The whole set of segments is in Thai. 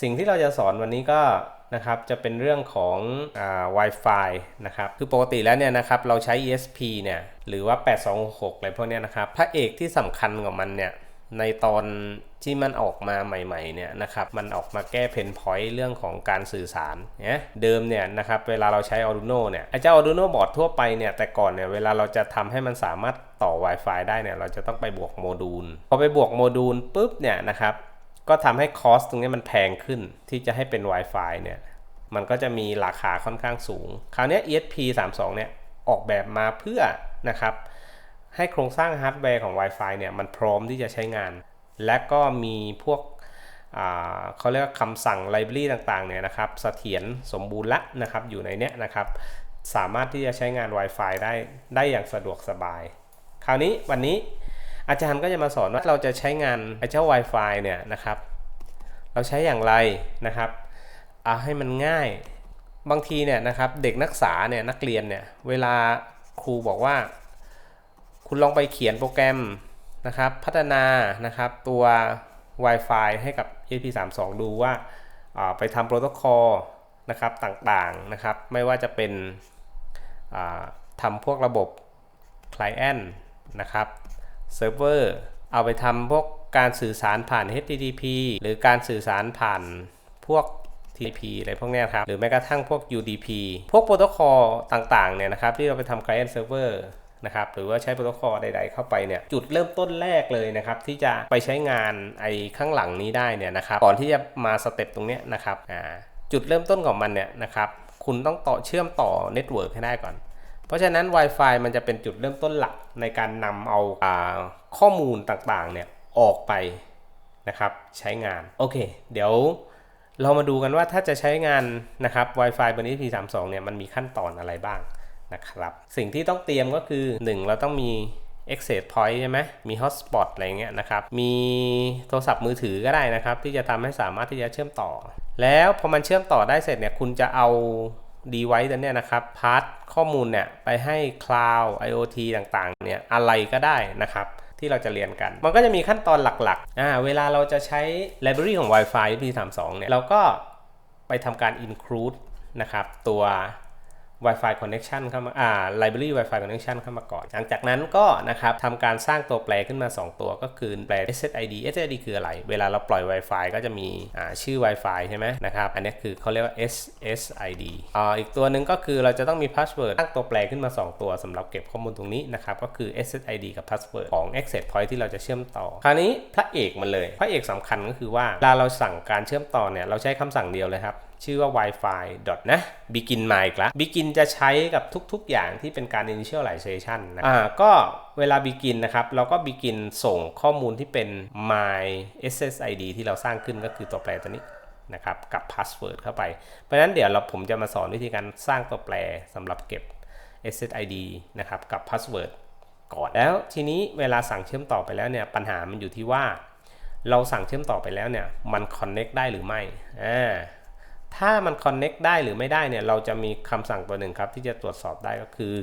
สิ่งที่เราจะสอนวันนี้ก็นะครับจะเป็นเรื่องของอ่า Wi-Fi นะครับคือปกติแล้วเนี่ยนะครับเราใช้ ESP เนี่ยหรือว่า 8266อะไรพวกเนี้ยนะครับพระเอกที่สำคัญของมันเนี่ยในตอนที่มันออกมาใหม่ๆเนี่ยนะครับมันออกมาแก้เพนพอยต์เรื่องของการสื่อสารเนี่ยเดิมเนี่ยนะครับเวลาเราใช้ Arduino เนี่ยไอ้เจ้า Arduino board ทั่วไปเนี่ยแต่ก่อนเนี่ยเวลาเราจะทำให้มันสามารถต่อ Wi-Fi ได้เนี่ยเราจะต้องไปบวกโมดูล พอไปบวกโมดูลปุ๊บเนี่ยนะครับ ก็ทำให้คอสตรงนี้มันแพงขึ้นที่จะให้เป็น Wi-Fi เนี่ยมันก็จะมีราคาค่อนข้างสูง คราวนี้ ESP 32 เนี่ยออกแบบมาเพื่อนะครับให้โครงสร้างฮาร์ดแวร์ของ Wi-Fi เนี่ยมันพร้อมที่จะใช้งาน และก็มีพวกเขาเรียกคำสั่งไลบรารีต่างๆเนี่ยนะครับเสถียรสมบูรณ์ละนะครับอยู่ในเนี้ยนะครับสามารถที่จะใช้งาน Wi-Fi ได้ได้อย่างสะดวกสบาย คราวนี้วันนี้ อาจารย์ก็จะมาสอนว่าเราจะใช้งานไอ้เจ้า Wi-Fi เนี่ยนะครับ เราใช้อย่างไรนะครับเอาให้มันง่ายบางทีเนี่ยนะครับเด็กนักศึกษาเนี่ยนักเรียนเนี่ยเวลาครูบอกว่า คุณลองไปเขียนโปรแกรมนะครับ พัฒนานะครับตัว Wi-Fi ให้กับ EP32 ดูว่าอ่าไปทำโปรโตคอลนะครับต่างๆนะครับ ไม่ว่าจะเป็นทำพวกระบบ Client นะครับ เซิร์ฟเวอร์เอาไปทำพวกการสื่อสารผ่าน HTTP หรือการสื่อสารผ่านพวก TP อะไรพวกนี้ครับ หรือแม้กระทั่งพวก UDP พวกโปรโตคอลต่างๆเนี่ยนะครับ ที่เราไปทำ Client Server นะครับหรือว่าใช้โปรโตคอลใด ๆ เข้าไปเนี่ยจุดเริ่มต้นแรกเลยนะครับที่จะไปใช้งานไอ้ข้างหลังนี้ได้เนี่ยนะครับก่อนที่จะมาสเต็ปตรงเนี้ยนะครับจุดเริ่มต้นของมันเนี่ยนะครับคุณต้องต่อเชื่อมต่อเน็ตเวิร์กให้ได้ก่อน เพราะฉะนั้น Wi-Fi มันจะเป็นจุดเริ่มต้นหลักในการนำเอาอาข้อมูลต่างๆเนี่ยออกไปนะครับใช้งาน โอเค เดี๋ยวเรามาดูกันว่าถ้าจะใช้งานนะครับ Wi-Fi บน EP32 เนี่ยมันมีขั้นตอนอะไรบ้างนะครับ สิ่งที่ต้องเตรียมก็คือ 1 เราต้องมี access point ใช่ไหมมี hotspot อะไรเงี้ยนะครับ มีโทรศัพท์มือถือก็ได้นะครับ ที่จะทำให้สามารถที่จะเชื่อมต่อ แล้วพอมันเชื่อมต่อได้เสร็จเนี่ยคุณจะเอา ดีไว้ตันเนี่ยนะครับพาร์ทข้อมูลเนี่ยไปให้ cloud IoT ต่างๆเนี่ยอะไรก็ได้นะครับที่เราจะเรียนกัน มันก็จะมีขั้นตอนหลักๆอ่าเวลาเราจะใช้ library ของ Wi-Fi EP32 เนี่ยเราก็ไปทำการ include นะครับตัว Wi-Fi connection เข้ามาอ่า library Wi-Fi connection เข้ามาก่อน หลังจากนั้นก็นะครับทำการสร้างตัวแปรขึ้นมา 2 ตัวก็คือแปล SSID SSID คืออะไร เวลาเราปล่อย Wi-Fi ก็จะมีอ่าชื่อ Wi-Fi ใช่ไหมนะครับ อันนี้คือเขาเรียกว่า SSID อ่าอีกตัวหนึ่งก็คือเราจะต้องมี password ตั้งตัวแปรขึ้นมา 2 ตัวสำหรับเก็บข้อมูลตรงนี้นะครับก็คือ SSID กับ password ของ access point ที่เราจะเชื่อมต่อ คราวนี้พระเอกมันเลย พระเอกสำคัญก็คือว่าเวลาเราสั่งการเชื่อมต่อเนี่ยเราใช้คำสั่งเดียวเลยครับชื่อว่า Wi-Fi นะ begin มาอีกแล้ว begin จะใช้กับทุกๆ อย่างที่เป็นการ initialization นะอ่าก็เวลา begin นะครับเราก็ begin ส่งข้อมูลที่เป็น my SSID ที่เราสร้างขึ้นก็คือตัวแปรตัวนี้นะครับกับ password เข้าไป เพราะฉะนั้นเดี๋ยวเราผมจะมาสอนวิธีการสร้างตัวแปรสำหรับเก็บ SSID นะครับกับ password ก่อนแล้วทีนี้เวลาสั่งเชื่อมต่อไปแล้วเนี่ยปัญหามันอยู่ที่ว่า เราสั่งเชื่อมต่อไปแล้วเนี่ยมัน connect ได้หรือไม่อ่า ถ้ามัน connect ได้หรือไม่ได้เนี่ย เราจะมีคำสั่งตัวหนึ่งครับ ที่จะตรวจสอบได้ก็คือ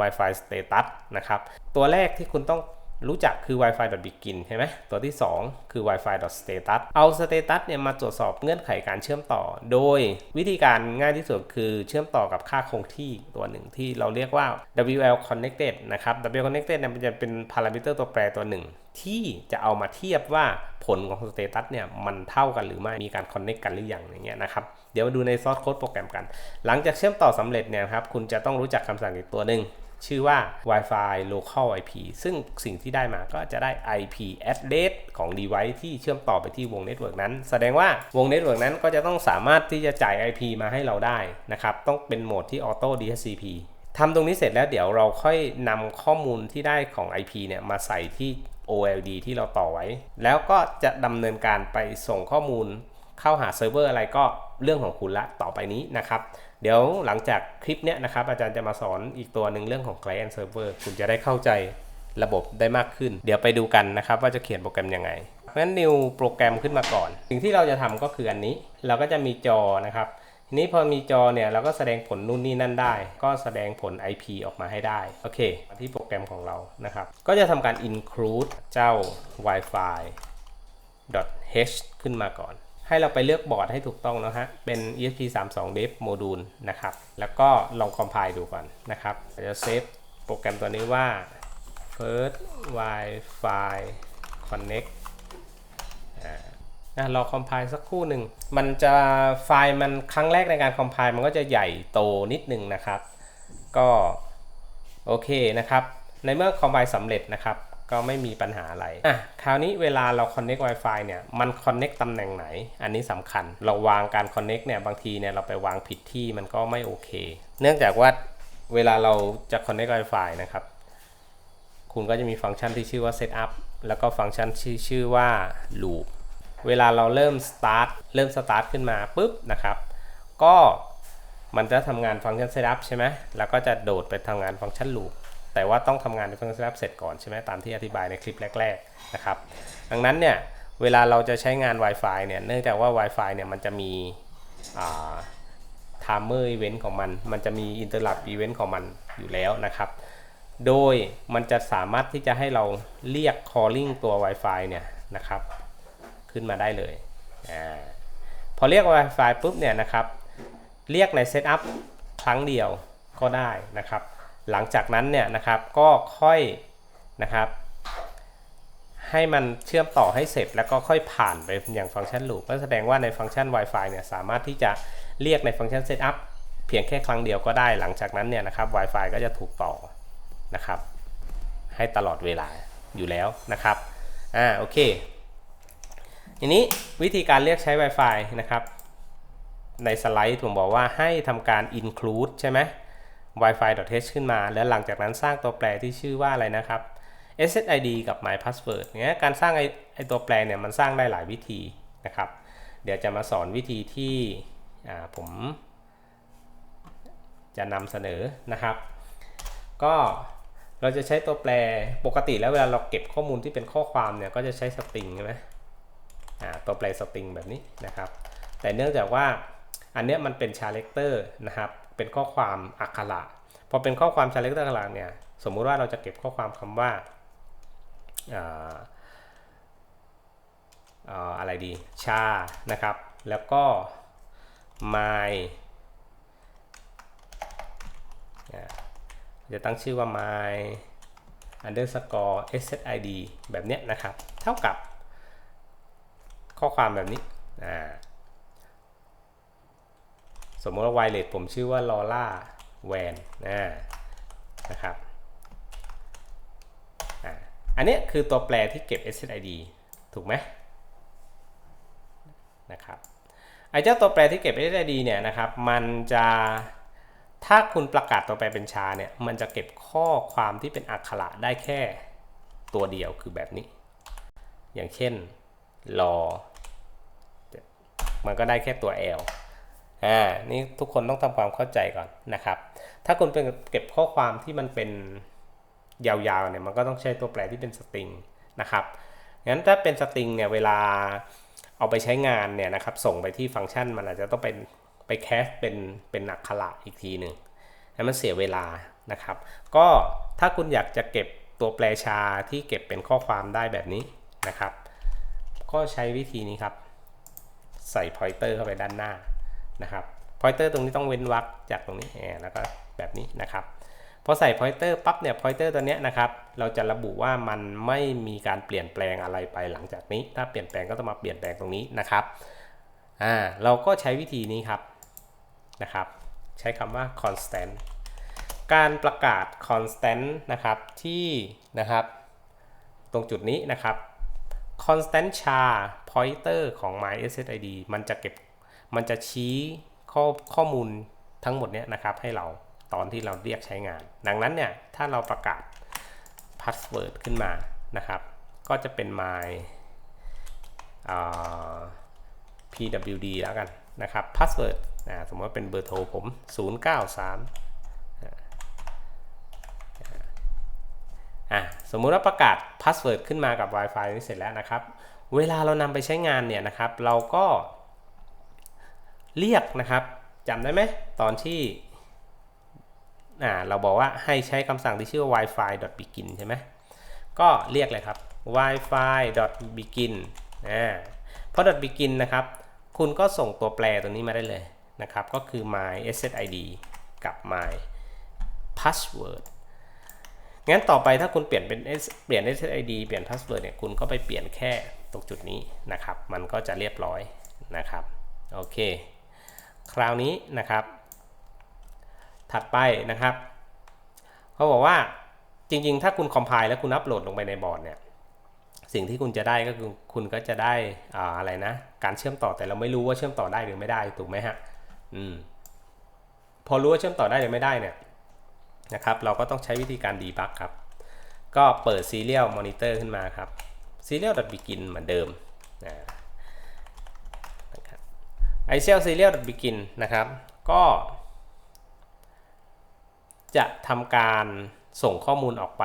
Wi-Fi status นะครับ ตัวแรกที่คุณต้อง รู้จักคือ Wi-Fi begin ใช่ไหมตัวที่ 2 คือ Wi-Fi status เอา status เนี่ยมาตรวจสอบเงื่อนไขการเชื่อมต่อ โดยวิธีการง่ายที่สุดคือเชื่อมต่อกับค่าคงที่ตัวหนึ่งที่เราเรียกว่า WL connected นะครับ WL connected เนี่ยมันจะเป็น parameter ตัวแปรตัวหนึ่ง ที่จะเอามาเทียบว่าผลของ status เนี่ยมันเท่ากันหรือไม่มีการ connect กันหรือยังอย่างเงี้ยนะครับเดี๋ยวมาดูในซอสโค้ดโปรแกรมกัน หลังจากเชื่อมต่อสำเร็จเนี่ยครับคุณจะต้องรู้จักคำสั่งอีกตัวหนึ่ง ชื่อว่า Wi-Fi local IP ซึ่งสิ่งที่ได้มาก็จะได้ IP address ของ device ที่เชื่อมต่อไปที่วงเน็ตเวิร์กนั้น แสดงว่าวงเน็ตเวิร์กนั้นก็จะต้องสามารถที่จะจ่าย IP มาให้เราได้นะครับ ต้องเป็นโหมดที่ auto DHCP ทำตรงนี้เสร็จแล้วเดี๋ยวเราค่อยนำข้อมูลที่ได้ของ IP เนี่ยมาใส่ที่ OLD ที่เราต่อไว้ แล้วก็จะดำเนินการไปส่งข้อมูล เข้าหาเซิร์ฟเวอร์อะไรก็เรื่องของคุณละต่อไปนี้นะครับ เดี๋ยวหลังจากคลิปเนี้ยนะครับ อาจารย์จะมาสอนอีกตัวหนึ่งเรื่องของ Client Server คุณจะได้เข้าใจระบบได้มากขึ้น เดี๋ยวไปดูกันนะครับ ว่าจะเขียนโปรแกรมยังไงเพราะฉะนั้น new โปรแกรมขึ้นมาก่อน สิ่งที่เราจะทำก็คืออันนี้ เราก็จะมีจอนะครับทีนี้พอมีจอเนี่ยเราก็แสดงผลนู่นนี่นั่นได้ ก็แสดงผล IP ออกมาให้ได้ โอเคที่โปรแกรมของเรานะครับ ก็จะทำการ include เจ้า Wi-Fi h ขึ้นมาก่อน ให้เราไปเลือกบอร์ดให้ถูกต้องนะฮะ เป็น ESP32 Dev Module นะครับ แล้วก็ลอง compile ดูก่อนนะครับจะเซฟโปรแกรมตัวนี้ว่า first Wi-Fi connect นะรอคอมไพล์สักครู่หนึ่ง มันจะไฟล์มันครั้งแรกในการคอมไพล์มันก็จะใหญ่โตนิดนึงนะครับ ก็โอเคนะครับ ในเมื่อคอมไพล์สำเร็จนะครับ ก็ไม่มีปัญหาอะไร อะ คราวนี้เวลาเรา Connect Wi-Fi เนี่ย มัน Connect ตำแหน่งไหน อันนี้สำคัญ เราวางการ Connect เนี่ย บางทีเนี่ย เราไปวางผิดที่มันก็ไม่โอเค เนื่องจากว่าเวลาเราจะ Connect Wi-Fi นะครับ คุณก็จะมีฟังก์ชันที่ชื่อว่า Setup แล้วก็ฟังก์ชันที่ชื่อว่า Loop เวลาเราเริ่ม start เริ่ม start ขึ้นมาปุ๊บนะครับ ก็มันจะทำงานฟังก์ชัน setup ใช่ไหมแล้วก็จะโดดไปทำงานฟังก์ชัน loop แต่ว่าต้องทำงานในฟังก์ชัน setup เสร็จก่อนใช่ไหมตามที่อธิบายในคลิปแรกๆนะครับ ดังนั้นเนี่ยเวลาเราจะใช้งาน Wi-Fi เนี่ยเนื่องจากว่า Wi-Fi เนี่ยมันจะมีอ่า timer event ของมัน มันจะมี interrupt event ของมันอยู่แล้วนะครับ โดยมันจะสามารถที่จะให้เราเรียก calling ตัว Wi-Fi เนี่ยนะครับ ขึ้นมาได้เลยอาพอเรียก Wi-Fi ปุ๊บเนี่ยนะครับ เรียกใน Setup ครั้งเดียวก็ได้นะครับ หลังจากนั้นเนี่ยนะครับก็ค่อยนะครับ ให้มันเชื่อมต่อให้เสร็จแล้วก็ค่อยผ่านไปอย่างฟังก์ชัน loop ก็แสดงว่าในฟังก์ชัน Wi-Fi เนี่ยสามารถที่จะเรียกในฟังก์ชัน Setup เพียงแค่ครั้งเดียวก็ได้หลังจากนั้นเนี่ยนะครับ Wi-Fi ก็จะถูกต่อนะครับ ให้ตลอดเวลาอยู่แล้วนะครับอ่าโอเคทีนี้วิธีการเรียกใช้ Wi-Fi นะครับ ในสไลด์ผมบอกว่าให้ทำการ include ใช่ไหม wifi.h ขึ้นมา แล้วหลังจากนั้นสร้างตัวแปรที่ชื่อว่าอะไรนะครับ ssid กับ my password เนี้ยการสร้างไอไอตัวแปรเนี่ยมันสร้างได้หลายวิธีนะครับ เดี๋ยวจะมาสอนวิธีที่ผมจะนำเสนอนะครับ ก็เราจะใช้ตัวแปรปกติแล้วเวลาเราเก็บข้อมูลที่เป็นข้อความเนี่ยก็จะใช้สตริงใช่ไหมตัวแปรสตริงแบบนี้นะครับ แต่เนื่องจากว่าอันเนี้ยมันเป็นชาเลคเตอร์นะครับ เป็นข้อความอักขระพอเป็นข้อความชาเลคเตอร์อักขระเนี่ยสมมุติว่าเราจะเก็บข้อความคำว่าอะไรดีชานะครับ แล้วก็ my จะตั้งชื่อว่า my underscore ssid แบบเนี้ยนะครับ เท่ากับข้อความแบบนี้ สมมติว่า wireless ผมชื่อว่า lola van นะครับอันนี้คือตัวแปรที่เก็บ ssid ถูกไหมนะครับไอ้เจ้าตัวแปรที่เก็บ ssid เนี่ยนะครับมันจะถ้าคุณประกาศตัวแปรเป็นชาเนี่ยมันจะเก็บข้อความที่เป็นอักขระได้แค่ตัวเดียวคือแบบนี้ อย่างเช่นรอมันก็ได้แค่ตัว L อ่านี่ทุกคนต้องทำความเข้าใจก่อนนะครับ ถ้าคุณเป็นเก็บข้อความที่มันเป็นยาวๆเนี่ยมันก็ต้องใช้ตัวแปรที่เป็นสตริงนะครับงั้นถ้าเป็นสตริงเนี่ยเวลาเอาไปใช้งานเนี่ยนะครับส่งไปที่ฟังก์ชันมันอาจจะต้องเป็นไปแคสเป็นเป็นอักขระอีกทีหนึ่งแล้วมันเสียเวลานะครับ ก็ถ้าคุณอยากจะเก็บตัวแปรชาที่เก็บเป็นข้อความได้แบบนี้นะครับ ก็ใช้วิธีนี้ครับ ใส่พอยเตอร์เข้าไปด้านหน้า นะครับพอยเตอร์ตรงนี้ต้องเว้นวรรคจากตรงนี้แล้วก็แบบนี้นะครับพอใส่พอยเตอร์ปั๊บเนี่ยพอยเตอร์ตัวนี้นะครับเราจะระบุว่ามันไม่มีการเปลี่ยนแปลงอะไรไปหลังจากนี้ ถ้าเปลี่ยนแปลงก็ต้องมาเปลี่ยนแปลงตรงนี้นะครับอ่าเราก็ใช้วิธีนี้ครับนะครับ ใช้คำว่า constant การประกาศ constant นะครับที่นะครับตรงจุดนี้นะครับ constant char pointer ของ my ssid มันจะเก็บ มันจะชี้ข้อข้อมูลทั้งหมดเนี้ยนะครับให้เราตอนที่เราเรียกใช้งาน ดังนั้นเนี่ยถ้าเราประกาศ password ขึ้นมานะครับ ก็จะเป็น my pwd แล้วกันนะครับ password สมมติว่าเป็นเบอร์โทรผม 093อะสมมุติว่าประกาศพาสเวิร์ดขึ้นมากับ Wi-Fi นี้เสร็จแล้วนะครับ เวลาเรานำไปใช้งานเนี่ยนะครับ เราก็ เรียกนะครับจำได้ไหมตอนที่อ่าเราบอกว่าให้ใช้คำสั่งที่ชื่อว่า wifi.begin ใช่ไหมก็เรียกเลยครับ wifi.begin อ่าเพราะ .begin นะครับ คุณก็ส่งตัวแปรตัวนี้มาได้เลยนะครับ ก็คือ my ssid กับ my password งั้นต่อไปถ้าคุณเปลี่ยนเป็น S เปลี่ยน SSID เปลี่ยน password เนี่ยคุณก็ไปเปลี่ยนแค่ตรงจุดนี้นะครับ มันก็จะเรียบร้อยนะครับ โอเค คราวนี้นะครับ ถัดไปนะครับเขาบอกว่าจริงๆ ถ้าคุณ compile แล้วคุณอัปโหลดลงไปในบอร์ดเนี่ยสิ่งที่คุณจะได้ก็คือคุณก็จะได้อ่าอะไรนะ การเชื่อมต่อแต่เราไม่รู้ว่าเชื่อมต่อได้หรือไม่ได้ถูกไหมฮะอืมพอรู้ว่าเชื่อมต่อได้หรือไม่ได้เนี่ยนะครับ เราก็ต้องใช้วิธีการดีบักครับ ก็เปิด Serial Monitor ขึ้นมาครับ Serial.begin เหมือนเดิมนะ ICL Serial.begin นะครับ ก็จะทำการส่งข้อมูลออกไป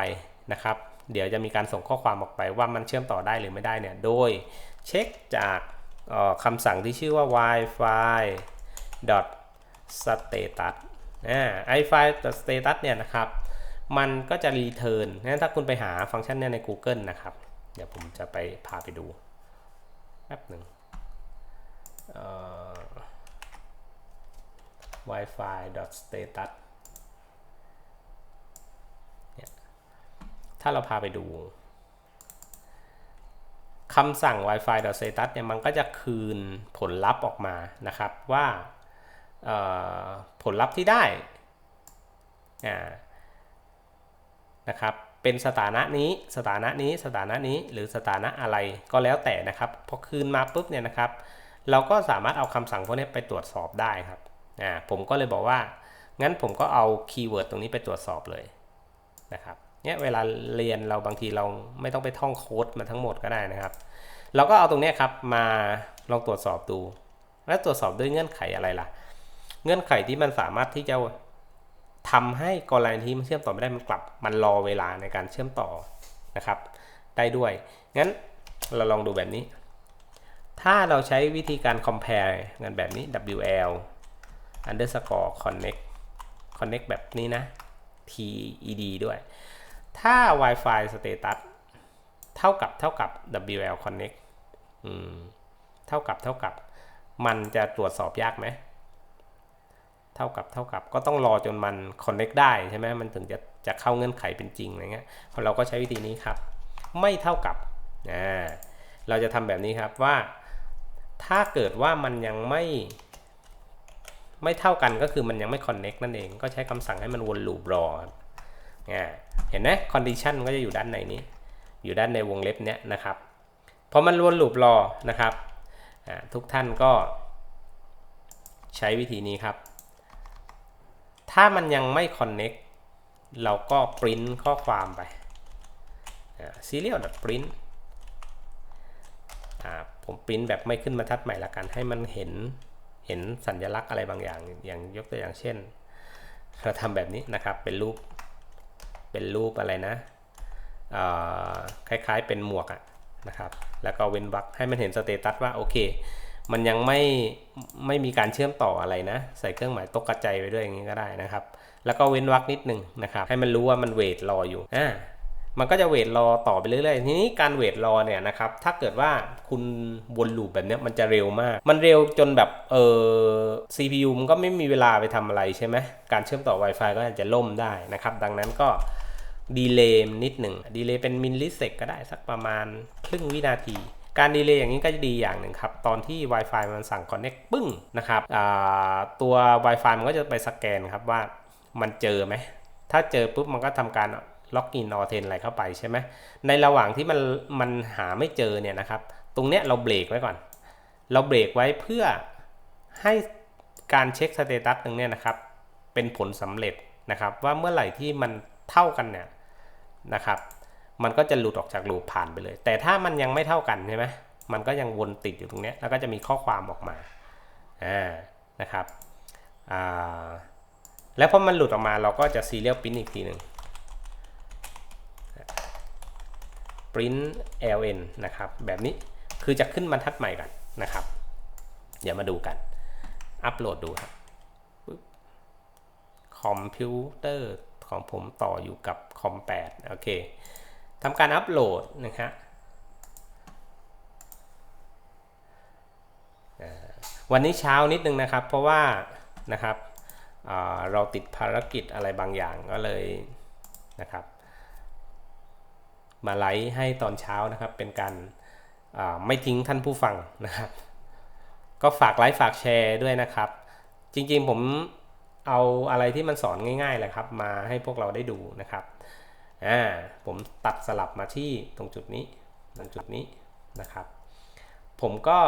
นะครับ เดี๋ยวจะมีการส่งข้อความออกไปว่ามันเชื่อมต่อได้หรือไม่ได้เนี่ย โดยเช็คจากคำสั่งที่ชื่อว่า wifi status อ่า i-fi status เนี่ยนะครับ มันก็จะ return งั้นถ้าคุณไปหาฟังก์ชันเนี่ยใน Google นะครับ เดี๋ยวผมจะไปพาไปดูแป๊บหนึ่ง wifi status ถ้าเราพาไปดูคำสั่ง Wi-Fi status เนี่ยมันก็จะคืนผลลัพธ์ออกมานะครับว่าผลลัพธ์ที่ได้นะครับเป็นสถานะนี้สถานะนี้สถานะนี้หรือสถานะอะไรก็แล้วแต่นะครับพอคืนมาปุ๊บเนี่ยนะครับ เราก็สามารถเอาคำสั่งพวกนี้ไปตรวจสอบได้ครับอ่าผมก็เลยบอกว่า งั้นผมก็เอาคีย์เวิร์ดตรงนี้ไปตรวจสอบเลยนะครับเนี่ยเวลาเรียนเราบางทีเราไม่ต้องไปท่องโค้ดมาทั้งหมดก็ได้นะครับ เราก็เอาตรงนี้ครับมาลองตรวจสอบดู และตรวจสอบด้วยเงื่อนไขอะไรล่ะ เงื่อนไขที่มันสามารถที่จะทำให้กรณีที่มันเชื่อมต่อไม่ได้มันกลับ มันรอเวลาในการเชื่อมต่อนะครับ ได้ด้วย งั้นเราลองดูแบบนี้ ถ้าเราใช้วิธีการ compare กันแบบนี้ wl underscore connect connect แบบนี้นะ ted ด้วย ถ้า Wi-Fi status เท่ากับเท่ากับ WL connect เท่ากับเท่ากับ มันจะตรวจสอบยากไหม เท่ากับเท่ากับก็ต้องรอจนมัน connect ได้ใช่ไหมมันถึงจะจะเข้าเงื่อนไขเป็นจริงอะไรเงี้ยเราก็ใช้วิธีนี้ครับ ไม่เท่ากับอ่าเราจะทำแบบนี้ครับว่า ถ้าเกิดว่ามันยังไม่ ไม่เท่ากันก็คือมันยังไม่ connect นั่นเอง ก็ใช้คำสั่งให้มันวนลูปรอครับเห็นไหม condition ก็จะอยู่ด้านในนี้ อยู่ด้านในวงเล็บเนี้ยนะครับ พอมันวนลูปรอนะครับ ทุกท่านก็ใช้วิธีนี้ครับ ถ้ามันยังไม่ connect เราก็ print ข้อความไป serial print ผมปริ้นแบบไม่ขึ้นมาทัดใหม่ละกัน ให้มันเห็นเห็นสัญลักษณ์อะไรบางอย่างอย่างยกตัวอย่างเช่นเราทำแบบนี้นะครับเป็นรูปเป็นรูปอะไรนะคล้ายๆเป็นหมวกอะนะครับ แล้วก็เว้นวรรคให้มันเห็นสเตตัสว่าโอเค มันยังไม่ไม่มีการเชื่อมต่ออะไรนะ ใส่เครื่องหมายตกกระจายไปด้วยอย่างนี้ก็ได้นะครับ แล้วก็เว้นวรรคนิดหนึ่งนะครับ ให้มันรู้ว่ามันเวทรออยู่อ่า มันก็จะเวทรอต่อไปเรื่อยๆ ทีนี้การเวทรอเนี่ยนะครับ ถ้าเกิดว่าคุณวนลูปแบบนี้มันจะเร็วมาก มันเร็วจนแบบเออ CPU มันก็ไม่มีเวลาไปทำอะไรใช่ไหม การเชื่อมต่อ Wi-Fi ก็อาจจะล่มได้นะครับ ดังนั้นก็ดีเลย์นิดหนึ่งดีเลย์เป็นมิลลิเซกก็ได้สักประมาณครึ่งวินาที การดีเลย์อย่างนี้ก็จะดีอย่างหนึ่งครับ ตอนที่ Wi-Fi มันสั่ง Connect ปึ้งนะครับตัว Wi-Fi มันก็จะไปสแกนครับว่ามันเจอไหม ถ้าเจอปุ๊บมันก็ทำการ ล็อกอินออเทนอะไรเข้าไปใช่ไหมในระหว่างที่มันมันหาไม่เจอเนี่ยนะครับ ตรงเนี้ยเราเบรกไว้ก่อน เราเบรกไว้เพื่อให้การเช็คสเตตัสตรงเนี้ยนะครับ เป็นผลสำเร็จนะครับ ว่าเมื่อไหร่ที่มันเท่ากันเนี่ยนะครับ มันก็จะหลุดออกจากลูปผ่านไปเลย แต่ถ้ามันยังไม่เท่ากันใช่ไหมมันก็ยังวนติดอยู่ตรงนี้แล้วก็จะมีข้อความออกมาอ่านะครับอ่าแล้วพอมันหลุดออกมาเราก็จะซีเรียลพิมพ์อีกทีหนึ่ง print ln นะครับ แบบนี้คือจะขึ้นบรรทัดใหม่กันนะครับ เดี๋ยวมาดูกัน อัปโหลดดูครับคอมพิวเตอร์ของผมต่ออยู่กับคอม8โอเคทำการอัปโหลดนะครับวันนี้เช้านิดนึงนะครับ เพราะว่านะครับเราติดภารกิจอะไรบางอย่างก็เลยนะครับ มาไลฟ์ให้ตอนเช้านะครับ เป็นการไม่ทิ้งท่านผู้ฟังนะครับ ก็ฝากไลฟ์ฝากแชร์ด้วยนะครับ จริงๆผมเอาอะไรที่มันสอนง่ายๆแหละครับ มาให้พวกเราได้ดูนะครับอ่าผมตัดสลับมาที่ตรงจุดนี้ตรงจุดนี้นะครับ ผมก็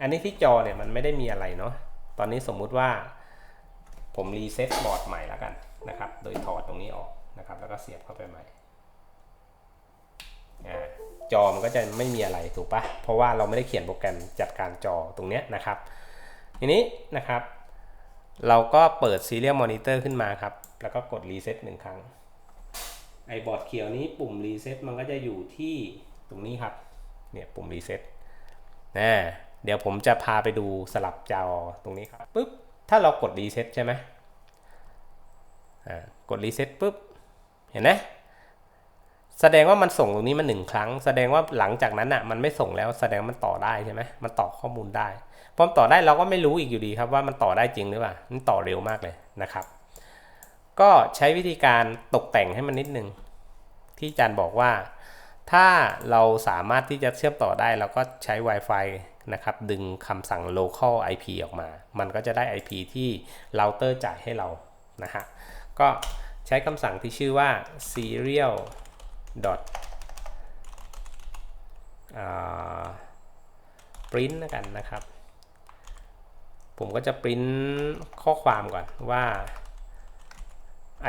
อันนี้ที่จอเนี่ยมันไม่ได้มีอะไรเนาะตอนนี้สมมุติว่าผมรีเซ็ตบอร์ดใหม่แล้วกันนะครับ โดยถอดตรงนี้ออกนะครับ แล้วก็เสียบเข้าไปใหม่ จอมันก็จะไม่มีอะไรถูกปะเพราะว่าเราไม่ได้เขียนโปรแกรมจัดการจอตรงเนี้ยนะครับ ทีนี้นะครับ เราก็เปิด Serial Monitor ขึ้นมาครับ แล้วก็กด Reset หนึ่งครั้ง ไอบอร์ดเขียวนี้ปุ่ม Reset มันก็จะอยู่ที่ตรงนี้ครับ เนี่ยปุ่ม Reset นะเดี๋ยวผมจะพาไปดูสลับจอตรงนี้ครับปุ๊บ ถ้าเรากด Reset ใช่ไหมกด Reset ปุ๊บ เห็นไหม แสดงว่ามันส่งตรงนี้มาหนึ่งครั้ง แสดงว่าหลังจากนั้นอะมันไม่ส่งแล้วแสดงมันต่อได้ใช่ไหมมันต่อข้อมูลได้พอมต่อได้เราก็ไม่รู้อีกอยู่ดีครับว่ามันต่อได้จริงหรือเปล่ามันต่อเร็วมากเลยนะครับ ก็ใช้วิธีการตกแต่งให้มันนิดนึง ที่อาจารย์บอกว่า ถ้าเราสามารถที่จะเชื่อมต่อได้เราก็ใช้ Wi-Fi นะครับดึงคำสั่ง local IP ออกมา มันก็จะได้ IP ที่เราเตอร์จ่ายให้เรานะฮะก็ใช้คำสั่งที่ชื่อว่า serial dot อ่า print แล้วกันนะครับ ผมก็จะ print ข้อความก่อนว่า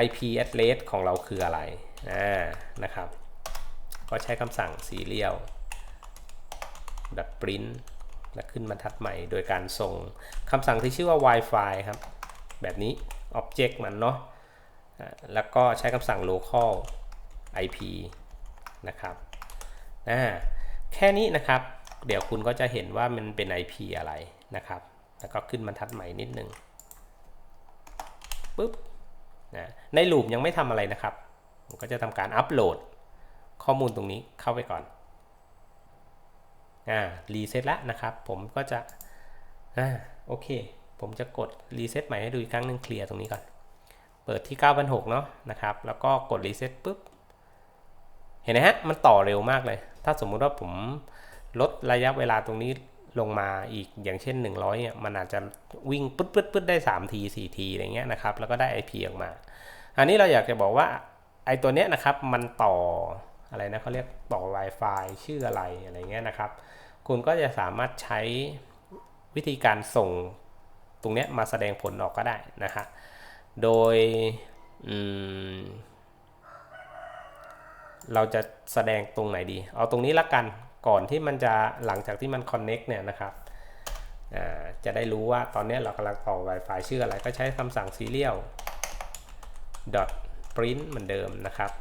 IP address ของเราคืออะไรนะครับ ก็ใช้คำสั่ง serial dot print และขึ้นบรรทัดใหม่โดยการส่งคำสั่งที่ชื่อว่า Wi-Fi ครับ แบบนี้ object มันเนาะแล้วก็ใช้คำสั่ง local IP นะครับอ่าแค่นี้นะครับ เดี๋ยวคุณก็จะเห็นว่ามันเป็น IP อะไรนะครับ แล้วก็ขึ้นบรรทัดใหม่นิดนึงปุ๊บนะในลูปยังไม่ทำอะไรนะครับผมก็จะทำการอัปโหลดข้อมูลตรงนี้เข้าไปก่อนอ่ารีเซ็ตแล้วนะครับ ผมก็จะอ่าโอเค ผมจะกดรีเซ็ตใหม่ให้ดูอีกครั้งหนึ่งเคลียร์ตรงนี้ก่อน เปิดที่ 9,600เนาะนะครับ แล้วก็กดรีเซ็ตปุ๊บ เห็นไหมฮะ มันต่อเร็วมากเลย ถ้าสมมุติว่าผมลดระยะเวลาตรงนี้ลงมาอีกอย่างเช่น 100เนี่ยมันอาจจะวิ่งปึ๊ดปึ๊ดปึ๊ดได้ 3 ที 4 ทีอะไรเงี้ยนะครับ แล้วก็ได้ IP ออกมา อันนี้เราอยากจะบอกว่าไอตัวเนี้ยนะครับมันต่ออะไรนะเขาเรียกต่อ Wi-Fi ชื่ออะไรอะไรเงี้ยนะครับ คุณก็จะสามารถใช้วิธีการส่งตรงเนี้ยมาแสดงผลออกก็ได้นะฮะโดยอืม เราจะแสดงตรงไหนดี เอาตรงนี้ละกันก่อนที่มันจะหลังจากที่มัน connect เนี่ยนะครับจะได้รู้ว่าตอนนี้เรากำลังต่อ Wi-Fi ชื่ออะไรก็ใช้คำสั่ง serial dot print เหมือนเดิมนะครับ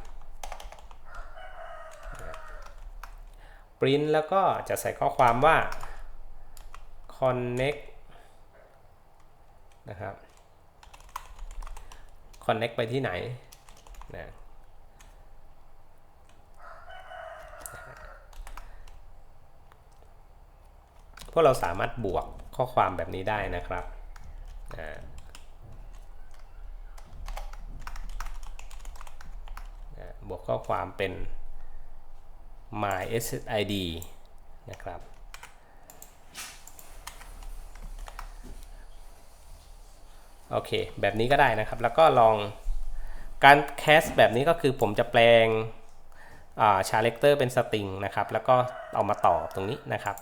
print แล้วก็จะใส่ข้อความว่า connect นะครับ connect ไปที่ไหนนะ พวกเราสามารถบวกข้อความแบบนี้ได้นะครับบวกข้อความเป็น my SSID นะครับ โอเค แบบนี้ก็ได้นะครับ แล้วก็ลองการแคสแบบนี้ก็คือผมจะแปลงชาเลคเตอร์เป็นสตริงนะครับ แล้วก็เอามาต่อตรงนี้นะครับ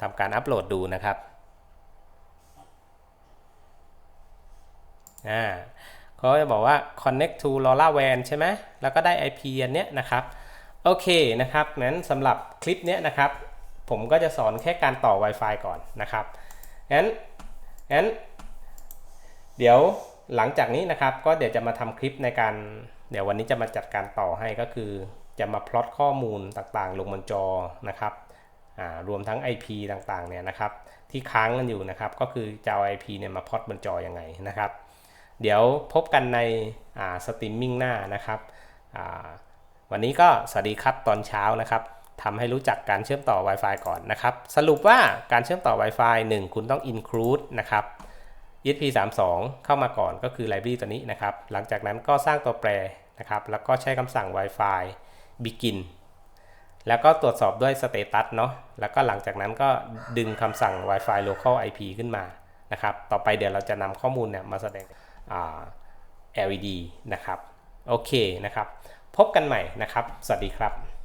ทำการอัปโหลดดูนะครับอ่าเขาจะบอกว่า connect to LoRaWAN ใช่ไหมแล้วก็ได้ IP อันเนี้ยนะครับ โอเคนะครับงั้นสำหรับคลิปเนี้ยนะครับ ผมก็จะสอนแค่การต่อ Wi-Fi ก่อนนะครับงั้นงั้น เดี๋ยวหลังจากนี้นะครับ ก็เดี๋ยวจะมาทำคลิปในการ เดี๋ยววันนี้จะมาจัดการต่อให้ก็คือ จะมาพลอตข้อมูลต่างๆ ลงบนจอนะครับ รวมทั้ง IP ต่างๆเนี่ยนะครับที่ค้างกันอยู่นะครับ ก็คือจะเอา IP เนี่ยมาพอตบนจอยังไงนะครับ เดี๋ยวพบกันในสตรีมมิ่งหน้านะครับ วันนี้ก็สวัสดีครับตอนเช้านะครับทำให้รู้จักการเชื่อมต่อ Wi-Fi ก่อนนะครับ สรุปว่าการเชื่อมต่อ Wi-Fi 1 คุณต้อง include นะครับ ESP32 เข้ามาก่อนก็คือ library ตัวนี้นะครับ หลังจากนั้นก็สร้างตัวแปรนะครับ แล้วก็ใช้คำสั่ง Wi-Fi begin แล้วก็ตรวจสอบด้วยสเตตัสเนาะแล้วก็หลังจากนั้นก็ดึงคำสั่ง Wi-Fi local IP ขึ้นมานะครับ ต่อไปเดี๋ยวเราจะนำข้อมูลเนี่ยมาแสดง LED นะครับ โอเคนะครับ พบกันใหม่นะครับ สวัสดีครับ